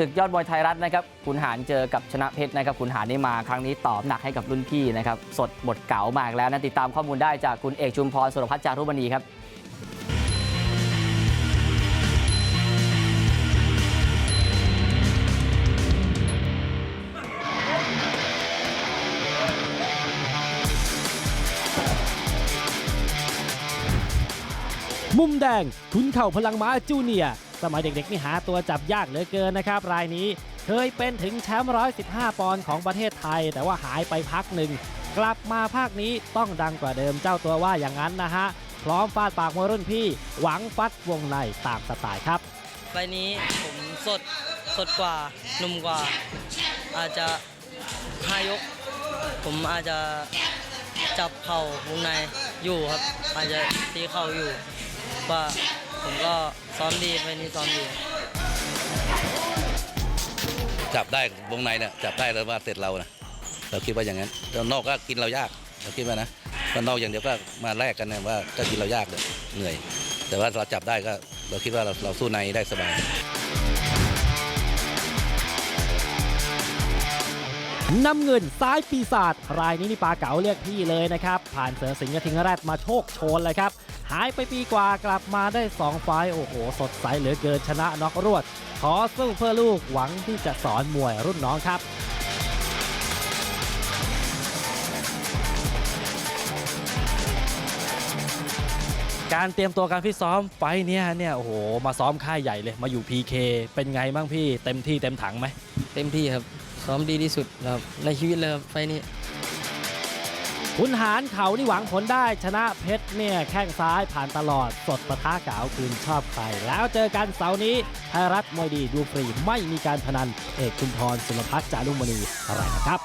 ศึกยอดมวยไทยรัฐนะครับคุณหารเจอกับชนะเพชรนะครับคุณหารนี่มาครั้งนี้ตอบหนักให้กับรุ่นพี่นะครับสดบทเก๋ามากแล้วนะติดตามข้อมูลได้จากคุณเอกชุมพรสุรพัฒน์จารุมณีครับมุมแดงทุนเข่าพลังม้าจูเนียร์ สมัยเด็กๆนี่หาตัวจับยากเหลือเกินนะครับ รายนี้เคยเป็นถึงแชมป์115 ปอนด์ของประเทศไทย แต่ว่าหายไปพักหนึ่ง กลับมาภาคนี้ต้องดังกว่าเดิมเจ้าตัวว่าอย่างนั้นนะฮะ พร้อมฟาดปากมวยรุ่นพี่ หวังฟัดวงในตามสไตล์ครับไฟนี้ผมสดสดกว่าหนุ่มกว่า อาจจะห้ายก ผมอาจจะจับเข่าวงในอยู่ครับ อาจจะตีเข่าอยู่ ว่าผมก็ซ้อมดีไฟล์นี้ซ้อมดี จับได้วงในเนี่ยจับได้แล้วว่าเสร็จเรานะเราคิดว่าอย่างนั้นแล้วนอกก็กินเรายากเราคิดว่านะด้านนอกอย่างเดียวก็มาแลกกันนะว่าก็กินเรายากเลยเหนื่อย แต่ว่าเราจับได้ก็เราคิดว่าเราเราสู้ในได้สบาย น้ำเงินซ้ายปีศาจรายนี้นี่ปลาเก๋าเรียกพี่เลยนะครับ ผ่านเสือสิงห์กระทิงแรดมาโชคโชนเลยครับ หายไปปีกว่ากลับมาได้ 2 ไฟโอ้โห สดใสเหลือเกินชนะน็อกรวด ขอสู้เพื่อลูกหวังที่จะสอนมวยรุ่นน้องครับการเตรียมตัวการฟิตซ้อมไฟเนี้ยเนี่ยโอ้โหมาซ้อมค่ายใหญ่เลยมาอยู่ PK เป็นไงบ้างพี่เต็มที่เต็มถังไหมเต็มที่ครับ ซ้อมดีที่สุดครับในชีวิตเลยครับไฟล์นี้ ขุนหารเขานี่หวังผลได้ชนะเพชรเนี่ยแข้งซ้ายผ่านตลอดสดประทะกาวคืนชอบใคร แล้วเจอกันเสาร์นี้ไทยรัฐมวยดีดูฟรีไม่มีการพนัน เอกชุมพรสุรพัฒน์จารุมณีอะไรนะครับ